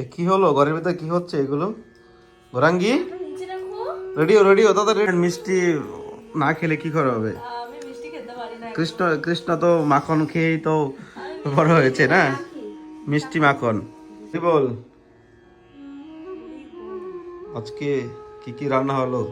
এ কি হলো? ঘরের ভিতরে কি হচ্ছে এগুলো? গোরাঙ্গি? রেডিও রেডিও দাদা রেড মিষ্টি না খেলে কি করা হবে? কৃষ্ণ কৃষ্ণ তো মাখন খেয়েই তো বড় হয়েছে না? মিষ্টি মাখন। কি বল? আজকে কি কি রান্না হলো?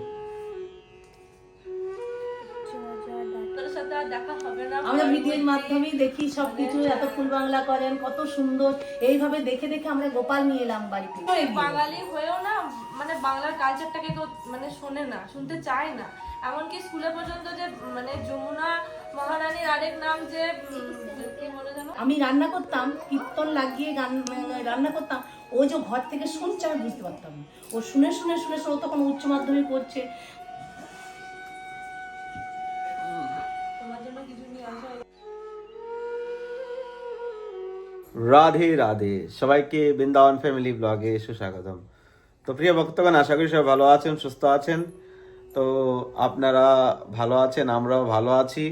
মাধ্যমেই দেখি সবকিছু এত ফুল বাংলা করেন কত সুন্দর। এইভাবে দেখে দেখে আমরা গোপাল নিয়ে এলাম বাড়িতে। বাঙালি হয়েও না মানে বাংলার কালচারটাকে কেউ মানে শোনে না শুনতে চায় না। এমনকি স্কুলে পর্যন্ত যে মানে যমুনা মহারানীর আরেক নাম যে আমি রান্না করতাম কীর্তন লাগিয়ে গান রান্না করতাম ও যে ঘর থেকে শুনছে আমি বুঝতে পারতাম। ও শুনে শুনে শুনে শুনে তখন উচ্চ মাধ্যমিক পড়ছে রাধে রাধে। সবাইকে বৃন্দাবন ফ্যামিলি ব্লগে সুস্বাগতম। তো প্রিয় ভক্তগণ, আশা করি সবাই ভালো আছেন, সুস্থ আছেন। তো আপনারা ভালো আছেন, আমরাও ভালো আছি,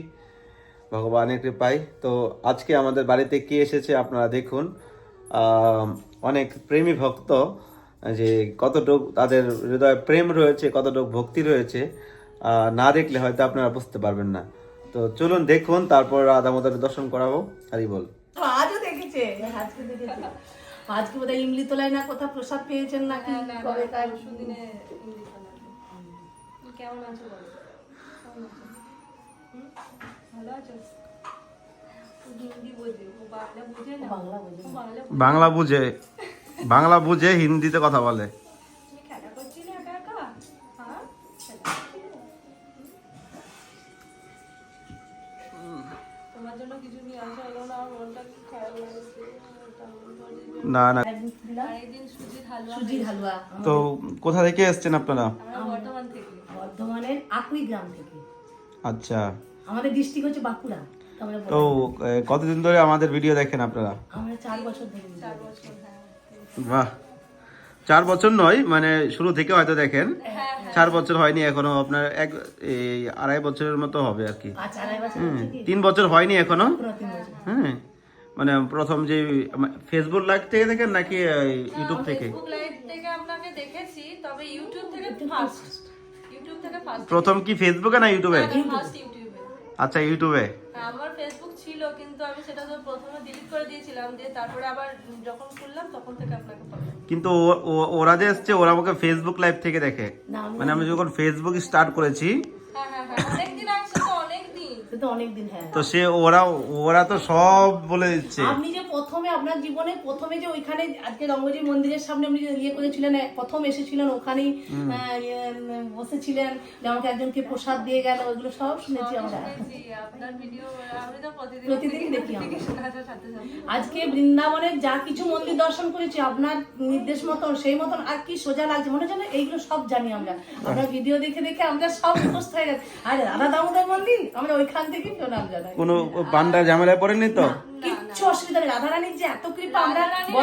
ভগবানের কৃপায়। তো আজকে আমাদের বাড়িতে কে এসেছে আপনারা দেখুন। অনেক প্রেমী ভক্ত, যে কতটুক তাদের হৃদয়ে প্রেম রয়েছে, কতটুক ভক্তি রয়েছে না দেখলে হয়তো আপনারা বুঝতে পারবেন না। তো চলুন দেখুন, তারপর রাধা মাদার দর্শন করাবো। হারি বল। দেখেছে আজকে বোধ আজকে বোধহয় ইমলি তোলায় না কোথাও প্রসাদ পেয়েছেন নাকি? কবে তার দিনে কেমন আছো? ভালো বাংলা বাংলা বুঝে বাংলা বুঝে হিন্দিতে কথা বলে। না না। সুজির হালুয়া। তো কোথা থেকে এসছেন আপনারা? আমরা বর্ধমান থেকে। বর্ধমানের আকুই গ্রাম থেকে। আচ্ছা। আমাদের ডিস্ট্রিক্ট হচ্ছে বাঁকুড়া। তো কতদিন ধরে আমাদের ভিডিও দেখেন আপনারা? আমরা চার বছর ধরে চার বছর হ্যাঁ। বাহ। চার বছর নয় মানে শুরু থেকে হয়তো দেখেন। হ্যাঁ চার বছর হয়নি এখনও আপনার এক এই আড়াই বছরের মতো হবে আর কি। তিন বছর হয়নি এখনও? হ্যাঁ। মানে প্রথম যে ফেসবুক লাইভ থেকে দেখেন নাকি ইউটিউব থেকে? ফেসবুক লাইভ থেকে আপনাকে দেখেছি তবে ইউটিউব থেকে ফার্স্ট ইউটিউব থেকে ফার্স্ট প্রথম কি ফেসবুকে না ইউটিউবে ফার্স্ট ইউটিউবে আচ্ছা ইউটিউবে হ্যাঁ, আমার ফেসবুক ছিল কিন্তু আমি সেটা তো প্রথমে ডিলিট করে দিয়েছিলাম দিয়ে তারপরে আবার যখন খুললাম তখন থেকে আপনাকে কিন্তু ও- ও- ওরা যে এসছে ওরা আমাকে ফেসবুক লাইভ থেকে দেখে। মানে আমি যখন ফেসবুক স্টার্ট করেছি হ্যাঁ হ্যাঁ হ্যাঁ তো অনেকদিন সে হ্যাঁ তো সে ওরা ওরা তো সব বলে দিচ্ছে। আপনি যে প্রথমে আপনার জীবনে প্রথমে যে ওইখানে আজকে রঙ্গজি মন্দিরের সামনে আপনি যে ইয়ে করেছিলেন প্রথম এসেছিলেন ওখানেই ইয়ে, বসেছিলেন যে আমাকে একজনকে প্রসাদ দিয়ে গেল ওইগুলো সব শুনেছি আমরা। শুনেছি আপনার ভিডিও আমি তো প্রতিদিন প্রতিদিনই দেখি আজকে বৃন্দাবনের যা কিছু মন্দির দর্শন করেছি আপনার নির্দেশ মতন সেই মতন আর কি সোজা লাগছে মনে হচ্ছে এইগুলো সব জানি আমরা। আমরা ভিডিও দেখে দেখে আমরা সব মুখস্থ হয়ে গেছে। আর রাধা দামোদর মন্দির? আমরা ওইখান থেকেই প্রণাম জানাই? কোনো পান্ডা ঝামেলায় পড়েনি তো? কিচ্ছু অসুবিধা নেই। রাধারানীর যে এত কৃপা আমরা ঠিক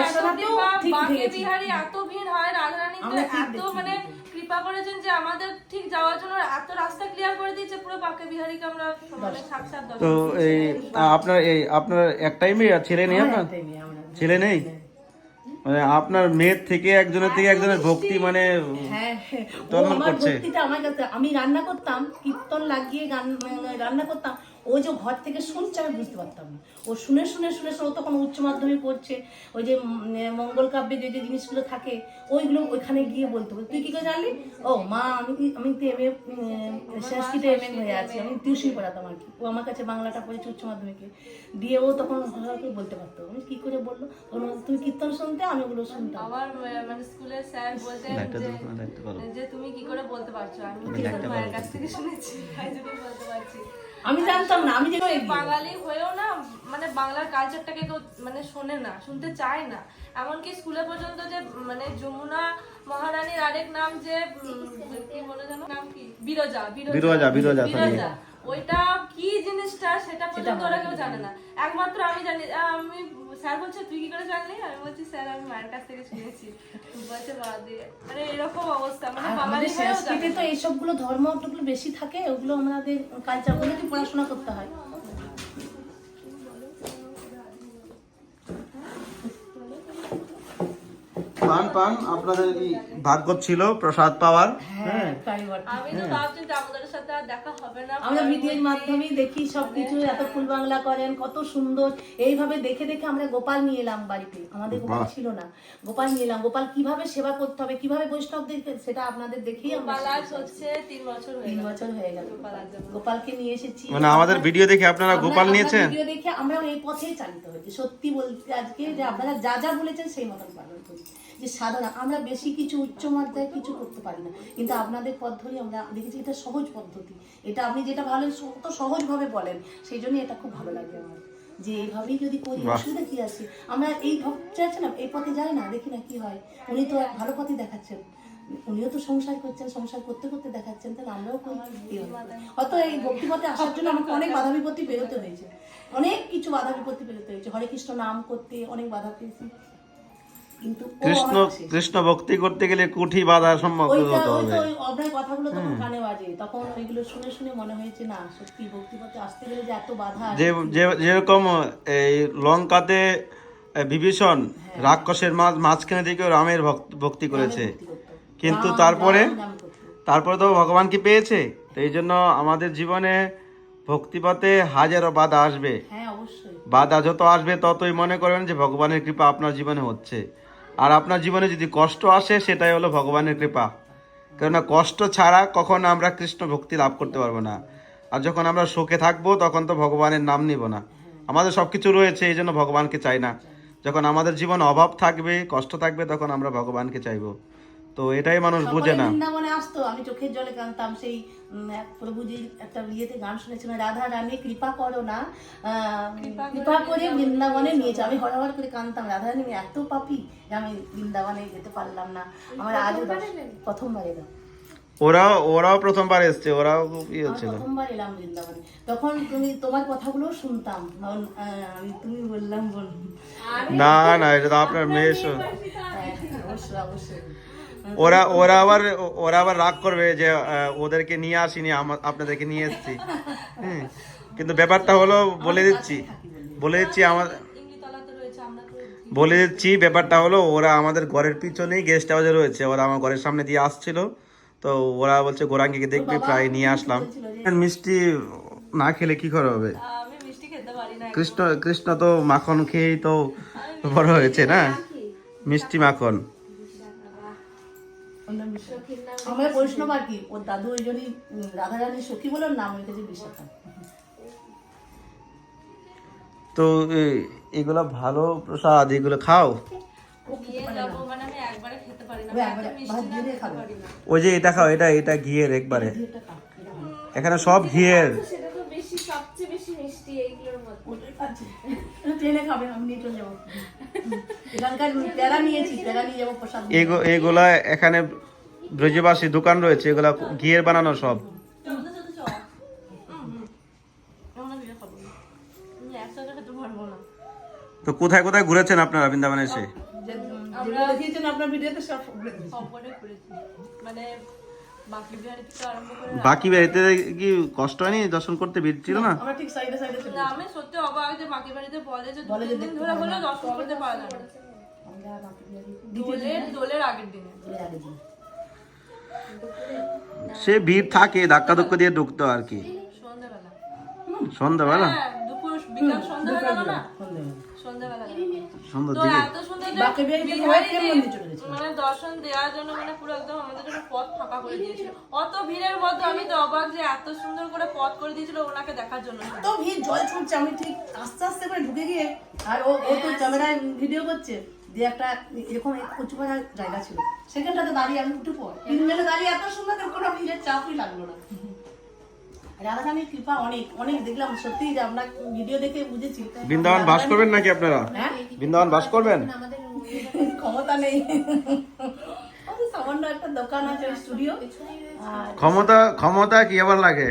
বাঁকে দেখেছি। বিহারী এত ভিড় হয় রাধারানী এত মানে কৃপা করেছেন যে আমাদের ঠিক যাওয়ার জন্য এত রাস্তা ক্লিয়ার করে দিয়েছে পুরো বাঁকে বিহারীকে আমরা মানে সাক্ষাৎ দর্শন তো এই আপনার এই আপনার একটাই মেয়ে আর ছেলে নেই আপনার? আমরা। ছেলে নেই? মানে আপনার মেয়ের থেকে একজনের থেকে একজনের ভক্তি মানে হ্যাঁ হ্যাঁ। আমার ভক্তিটা আমার কাছে আমি রান্না করতাম কীর্তন লাগিয়ে গান রান্না করতাম ও যে ঘর থেকে শুনছে আমি বুঝতে পারতাম না। ও শুনে শুনে শুনে শুনে ও তখন উচ্চ মাধ্যমিক পড়ছে ওই যে মঙ্গল কাব্যে যে যে জিনিসগুলো থাকে ওইগুলো ওইখানে গিয়ে বলতো। তুই কি করে জানলি? ও মা আমি কি- আমি তো এম এ সংস্কৃতে এম এ হয়ে আছি আমি টিউশন পড়াতাম আর কি। ও আমার কাছে বাংলাটা পড়েছে উচ্চ মাধ্যমিকে। দিয়ে ও তখন ভালোভাবে বলতে পারতো। আমি কি করে বলল? তখন কীর্তন শুনতে আমি ওগুলো শুনতাম। আমার মানে স্কুলের স্যার লাইটটা যে তুমি কি করে বলতে পারছ? আমি মায়ের কাছ থেকে শুনেছি তাই জন্য বলতে পারছি। আমি জানতাম না আমি যে বাঙালি হয়েও না মানে বাংলার কালচারটাকে কেউ মানে শোনে না শুনতে চায় না। এমনকি স্কুলে পর্যন্ত যে মানে যমুনা মহারানীর আরেক নাম যে কি বলে জানো নাম কি? বিরজা বিরজা, বিরজা, বিরজা ওইটা কি জিনিসটা সেটা পর্যন্ত ওরা কেউ জানে না। একমাত্র আমি জানি আমি স্যার বলছে তুই কি করে জানলি? আমি বলছি স্যার আমি মায়ের কাছ থেকে শুনেছি। বলছে বাবা দিয়ে মানে এরকম অবস্থা মানে বাঙালি আমাদের হয়েও জানে। সংস্কৃতি তো এইসবগুলো ধর্মগুলো বেশি থাকে ওগুলো আমাদের কালচার কি পড়াশোনা করতে হয়। পান পান আপনাদের কি ভাগ্য ছিল প্রসাদ পাওয়ার? হ্যাঁ আমি তো ভাবছি দামোদরের সাথে আর দেখা হবে না। আমরা ভিডিওর মাধ্যমেই দেখি সবকিছু এত ফুল বাংলা করেন কত সুন্দর। এইভাবে দেখে দেখে আমরা গোপাল নিয়ে এলাম বাড়িতে। আমাদের গোপাল ছিল না। গোপাল নিয়ে এলাম। গোপাল কীভাবে সেবা করতে হবে কীভাবে বৈষ্ণবদেরকে সেটা আপনাদের দেখেই আমরা হচ্ছে তিন বছর হয়ে তিন গেল। বছর হয়ে গেল। গোপালকে নিয়ে এসেছি। মানে আমাদের ভিডিও দেখে আপনারা গোপাল নিয়েছেন? ভিডিও দেখে আমরা এই পথেই চালিত হয়েছি। সত্যি বলতে আজকে যে আপনারা যা যা বলেছেন সেই মতন পালন করি যে সাধারণ আমরা বেশি কিছু উচ্চ মাত্রায় কিছু করতে পারি না। কিন্তু আপনাদের পথ ধরে আমরা দেখেছি এটা সহজ পদ্ধতি। এটা আপনি যেটা ভালো কত সহজভাবে বলেন সেই জন্য এটা খুব ভালো লাগে আমার। যে এইভাবেই যদি করি অসুবিধা কি আছে? আমরা এই ভক্ত আছে না এই পথে যাই না দেখি না কি হয়। উনি তো এক ভালো পথে দেখাচ্ছেন। উনিও তো সংসার করছেন সংসার করতে করতে দেখাচ্ছেন তাহলে আমরাও করি। হয়তো এই ভক্তিপথে আসার জন্য আমাকে অনেক বাধা বিপত্তি বেরোতে হয়েছে। অনেক কিছু বাধা বিপত্তি বেরোতে হয়েছে। হরে কৃষ্ণ নাম করতে অনেক বাধা পেয়েছি। কিন্তু কৃষ্ণ কৃষ্ণ ভক্তি করতে গেলে কুঠি বাধা ওইটা হতে হবে। ওই কথাগুলো তখন কানে বাজে। তখন ওইগুলো শুনে শুনে মনে হয়েছে না সত্যি ভক্তিপথে আসতে গেলে যে এত বাধা যে যেরকম এই লঙ্কাতে বিভীষণ হ্যাঁ। রাক্ষসের মাঝ মাঝখানে দিকে রামের ভক্ত- ভক্তি করেছে। কিন্তু তারপরে। তারপরে তো ভগবান কি পেয়েছে? তো এই জন্য আমাদের জীবনে ভক্তিপথে হাজারো বাধা আসবে। হ্যাঁ বাধা যত আসবে ততই মনে করবেন যে ভগবানের কৃপা আপনার জীবনে হচ্ছে। আর আপনার জীবনে যদি কষ্ট আসে, সেটাই হলো ভগবানের কৃপা। কেননা কষ্ট ছাড়া কখনো আমরা কৃষ্ণ ভক্তি লাভ করতে পারব না। আর যখন আমরা শোকে থাকব, তখন তো ভগবানের নাম নিব না। আমাদের সব কিছু রয়েছে, এই জন্য ভগবানকে চাই না। যখন আমাদের জীবন অভাব থাকবে, কষ্ট থাকবে, তখন আমরা ভগবানকে চাইব। তো এটাই মানুষ বুঝে না। বৃন্দাবনে আসতো আমি চোখের জলে কাঁদতাম সেই প্রভুজির একটা বিয়েতে গান শুনেছিলাম রাধা রানী কৃপা করো না। কৃপা করে বৃন্দাবনে নিয়েছে। আমি হরহর করে কাঁদতাম রাধা রানী এত পাপি যে আমি বৃন্দাবনে যেতে পারলাম না। আমার আজও প্রথমবার এলাম। ওরাও ওরাও প্রথমবার এসছে ওরাও ইয়ে আমার প্রথমবার এলাম বৃন্দাবনে। তখন তুমি তোমার কথাগুলো শুনতাম। আমি তুমি বললাম বল। না না এটা তো আপনার মেয়ে শো- হ্যাঁ, অবশ্যই অবশ্যই। ওরা ওরা আবার ওরা আবার রাগ করবে যে ওদেরকে নিয়ে আসিনি আপনাদেরকে নিয়ে এসেছি। হ্যাঁ কিন্তু ব্যাপারটা হলো বলে দিচ্ছি। বলে। দিচ্ছি আমার ইমলিতলাতে রয়েছে আমরা তো বলে দিচ্ছি ব্যাপারটা হলো ওরা আমাদের ঘরের পিছনেই গেস্ট হাউসে রয়েছে। ওরা আমার ঘরের সামনে দিয়ে আসছিল। তো ওরা বলছে গোরাঙ্গিকে দেখবে প্রায় নিয়ে আসলাম। মিষ্টি না খেলে কি করে হবে? আমি মিষ্টি খেতে পারি না কৃষ্ণ কৃষ্ণ তো মাখন খেয়েই তো বড় হয়েছে না? মিষ্টি মাখন। আমরা বৈষ্ণব আর কি ওর দাদু ওই জন্যই উম, রাধারানীর সখী বলে নাম রেখেছে বিশাখা তো এ- এগুলো ভালো প্রসাদ এগুলো খাও? মানে ওই যে এটা খাও এটা এটা ঘিয়ের একবারে। এখানে সব ঘিয়ের। সেটা তো বেশি সবচেয়ে বেশি মিষ্টি এইগুলোর মধ্যে। ট্রেনে খাবে আমি নিয়ে চলে যাব। এগুলা এখানে ব্রজবাসী দোকান রয়েছে এগুলা ঘিয়ের বানানো সব। তো কোথায় কোথায় ঘুরেছেন আপনারা বৃন্দাবনে এসে? আপনার ভিডিওতে সব মানে বাকি বাড়িতে কি কষ্ট হয়নি? দর্শন করতে ভিড় ছিল না? আমরা ঠিক সাইডে সাইডে চলে আমি সত্যি অবাক যে বাকি বাড়িতে বলে যে বলে যে দিন ধরে পাবে দর্শন করতে পারা যাবে আমরা বাকি দোলের দোলের আগের দিনে। চলে যাবে দিন। সে ভিড় থাকে ধাক্কা ধুক্কা দিয়ে ঢুকতো আর কি। সন্ধ্যাবেলা। সন্ধ্যাবেলা? হ্যাঁ দুপুর বিকাল সন্ধ্যাবেলা না? সন্ধ্যেবেলা। দিকে। এত সুন্দর বাকি। মানে দর্শন দেওয়ার জন্য মানে পুরো একদম আমাদের জন্য পথ ফাঁকা করে দিয়েছিল অত ভিড়ের মধ্যে আমি তো অবাক যে এত সুন্দর করে পথ করে দিয়েছিল ওনাকে দেখার জন্য। তো ভিড় জল ছুটছে আমি ঠিক আস্তে আস্তে করে ঢুকে গিয়ে আর ও ও তো ক্যামেরায় ভিডিও করছে দিয়ে একটা এরকম উঁচু করা জায়গা ছিল। সেখানটাতে দাঁড়িয়ে আমি উঠে পড়। তিনজনে দাঁড়িয়ে এত সুন্দর করে কোনো ভিড়ের চাপই লাগল না। রাধারানীর কৃপা অনেক অনেক দেখলাম সত্যি যে আমরা ভিডিও দেখে বুঝেছি। বৃন্দাবন বাস করবেন নাকি আপনারা? হ্যাঁ? বৃন্দাবন বাস করবেন? ক্ষমতা নেই। সামান্য একটা দোকান আছে স্টুডিও ক্ষমতা ক্ষমতা কি আবার লাগে?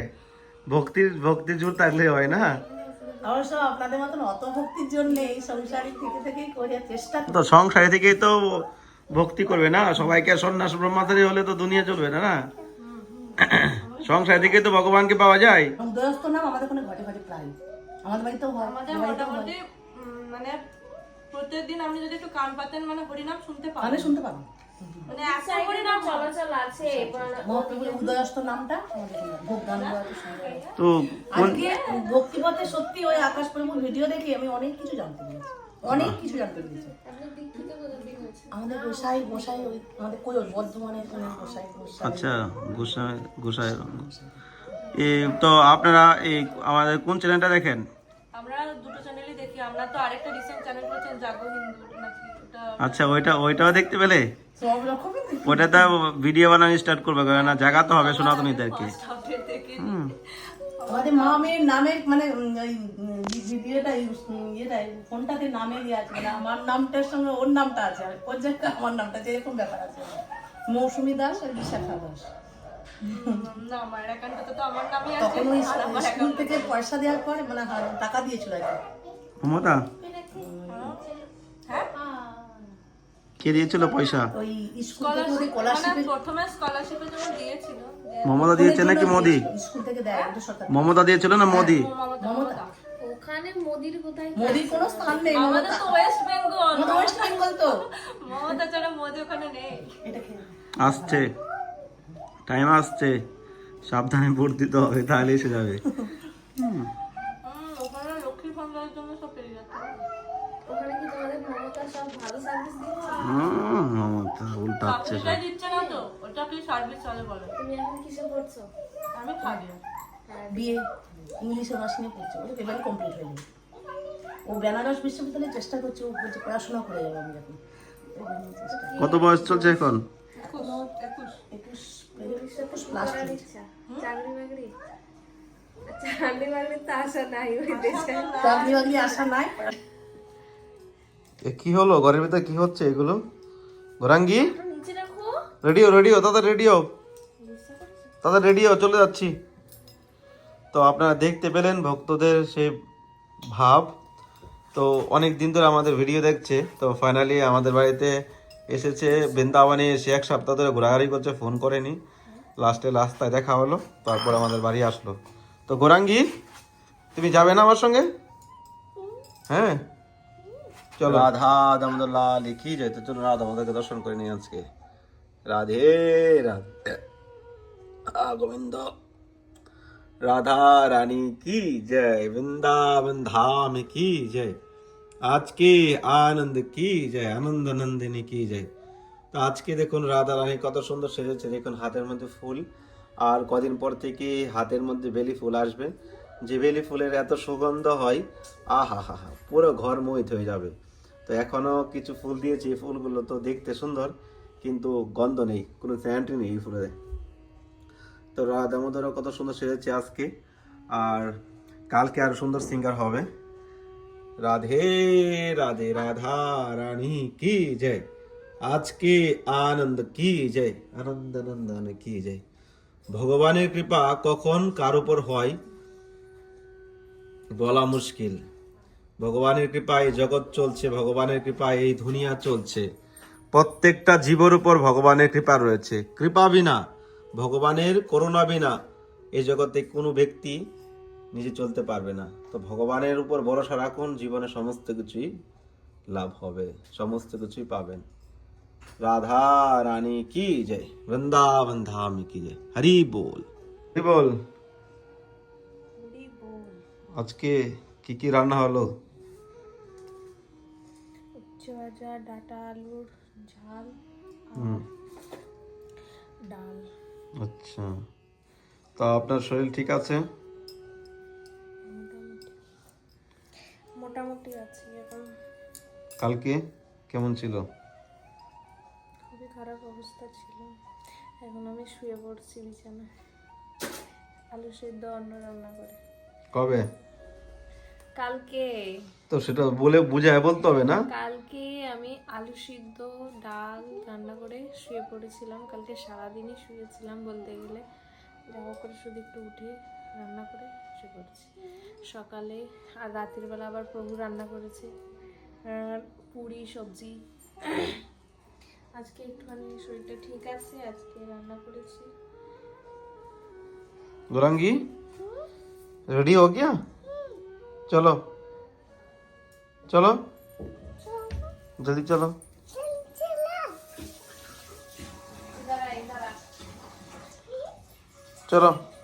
ভক্তির ভক্তির জোর থাকলে হয় না? অবশ্য আপনাদের মতন অত ভক্তির জন্য এই সংসারিক থেকে থেকেই করে চেষ্টা তো সংসারে থেকেই তো ভক্তি করবে না? সবাইকে সন্ন্যাস ব্রহ্মাচারী হলে তো দুনিয়া চলবে না না? সংসার থেকেই তো ভগবানকে পাওয়া যায়। উদয়স্ত নাম আমাদের কোনো ঘটে ঘটে প্রায়। আমাদের বাড়িতেও হয় আমাদের। মোটামুটি মানে প্রত্যেকদিন আপনি যদি একটু কান পাতেন মানে হরিনাম শুনতে পাবেন। শুনতে পাবো। মানে। চলাচল আছে উদয়স্ত নামটা। ভোগ গান তো আজকে ভক্তিপথে সত্যি ওই আকাশ ভিডিও দেখে আমি অনেক কিছু জানতে পেরেছি। অনেক কিছু জানতে পেরেছি। আমাদের গোসাই গোসাই ওই আমাদের কই ওই ওখানে গোসাই গোসাই। আচ্ছা গোসাই গোসাই। এ তো আপনারা এই আমাদের কোন চ্যানেলটা দেখেন? আমরা দুটো চ্যানেলই দেখি আমরা তো আরেকটা রিসেন্ট চ্যানেল করেছেন জাগো হিন্দু আচ্ছা ওইটা ওইটাও দেখতে পেলে? সব। ওইটা তো ভিডিও বানানো স্টার্ট করবে কারণ না জায়গা তো হবে সনাতনীদেরকে দেখে আমাদের মা মেয়ের নামে মানে ই- ইয়েটা ইয়েটা ফোনটাতে নামে দিয়ে আছে মানে আমার নামটার সঙ্গে ওর নামটা আছে আর ওর জায়গায় আমার নামটা আছে এরকম ব্যাপার আছে। মৌসুমী দাস আর বিশাখা দাস। না আমার অ্যাকাউন্টে তো আমার নামই আছে তখন ওই স্কুল থেকে পয়সা দেওয়ার পর মানে টাকা দিয়েছিল আর কি। মমতা? হ্যাঁ? কে দিয়েছিল পয়সা? ওই স্কুল থেকে ওদের স্কলারশিপে মানে প্রথমে স্কলারশিপে যখন দিয়েছিল। মমতা দিয়েছে নাকি মোদি? স্কুল থেকে দেয় ওদের সরকার মমতা দিয়েছিল না মোদি? মমতা মমতা। ওখানে মোদির কোথায় মোদির কোনো স্থান নেই আমাদের তো ওয়েস্ট বেঙ্গল ওয়েস্ট বেঙ্গল তো। মমতা ছাড়া মোদি ওখানে নেই। আসছে। টাইম আসছে। সাবধানে ভোট দিতে হবে তাহলে এসে যাবে। হুম, ওখানে লক্ষ্মীর ভান্ডারের জন্য সব পেয়ে যাচ্ছে ওখানে কি তোমাদের মমতা সব ভালো সার্ভিস দিচ্ছে উল্টাচ্ছে সব দিচ্ছে না তো? ওটা কি সার্ভিস চলে বলে। তুমি এখন কিসে পড়ছো? আমি খাবি। বিয়ে ইংলিশ অনার্স নিয়ে পড়ছে ওর এবারে কমপ্লিট হয়নি। ও বেনারস বিশ্ববিদ্যালয়ে চেষ্টা করছে ও বলছে পড়াশোনা করে যাবে আমি যখন। কত বয়স চলছে এখন? একুশ। একুশ। একুশ একুশ প্লাস চাকরি বাকরি চাকরি বাকরি তো আশা নাই চাকরি বাকরি আশা নাই। কি হলো? ঘরের ভিতরে কি হচ্ছে এগুলো? গোরাঙ্গি? রেডিও রেডিও তাদের রেডিও। তাদের রেডিও চলে যাচ্ছি। তো আপনারা দেখতে পেলেন ভক্তদের সে ভাব। তো অনেক দিন ধরে আমাদের ভিডিও দেখছে। তো ফাইনালি আমাদের বাড়িতে এসেছে বৃন্দাবনে এসে এক সপ্তাহ ধরে ঘোরাঘুরি করছে ফোন করেনি। লাস্টে রাস্তায় দেখা হলো তারপর আমাদের বাড়ি আসলো। তো গোরাঙ্গি তুমি যাবে না আমার সঙ্গে? হ্যাঁ? চলো। রাধা দামোদর লাল লিখি তো চলো রাধা আমাদেরকে দর্শন করে নিই আজকে। রাধে রাধে। গোবিন্দ। রাধা রানী কি জয়। বৃন্দাবন ধাম কি জয়। আজকে আনন্দ কি জয়। আনন্দ নন্দিনী কি জয়। তো আজকে দেখুন রাধা রানী কত সুন্দর সেজেছে। দেখুন হাতের মধ্যে ফুল। আর কদিন পর থেকে হাতের মধ্যে বেলি ফুল আসবে। যে বেলি ফুলের এত সুগন্ধ হয়, আহা হা হা, পুরো ঘর মোহিত হয়ে যাবে। তো এখনও কিছু ফুল দিয়েছি ফুলগুলো তো দেখতে সুন্দর, কিন্তু গন্ধ নেই, কোনো স্যান্ট নেই এই ফুলে। তো দামোদরও কত সুন্দর সেজেছে আজকে, আর কালকে আরও সুন্দর সিঙ্গার হবে। রাধে রাধে রাধা রানী কি জয়, আজকে আনন্দ কি জয়, আনন্দ নন্দন কি জয়। ভগবানের কৃপা কখন কার উপর হয়, বলা মুশকিল। ভগবানের কৃপায় জগৎ চলছে ভগবানের কৃপায় এই দুনিয়া চলছে। প্রত্যেকটা জীবের উপর ভগবানের কৃপা রয়েছে। কৃপা বিনা ভগবানের করুণা বিনা এই জগতে কোনো ব্যক্তি নিজে চলতে পারবে না। তো ভগবানের উপর ভরসা রাখুন জীবনে সমস্ত কিছুই লাভ হবে সমস্ত কিছুই পাবেন। রাধা রানী কি জয় বৃন্দাবন ধাম কি জয় হরি বল। হরি বল। আজকে কি কি রান্না হলো? উচ্চ ভাজা ডাটা আলুর ঝাল ডাল। আচ্ছা। তা আপনার শরীর ঠিক আছে? মোটামুটি আছে এখন কালকে কেমন ছিল? খুবই খারাপ অবস্থা ছিল। এখন আমি শুয়ে পড়ছি বিছানায়। আলু সেদ্ধ অন্ন রান্না করে। কবে? কালকে। তো সেটা বলে বুঝায় বলতে হবে না? কালকে আমি আলু সিদ্ধ ডাল রান্না করে শুয়ে পড়েছিলাম। কালকে সারাদিনই শুয়েছিলাম বলতে গেলে। দেখা করে শুধু একটু উঠে রান্না করে শুয়ে পড়েছি। সকালে আর রাতের বেলা আবার প্রভু রান্না করেছে। পুরি সবজি। আজকে একটুখানি শরীরটা ঠিক আছে আজকে রান্না করেছি। গোরাঙ্গি রেডি হ গিয়া? चलो। चलो। जल्दी चलो। चलो।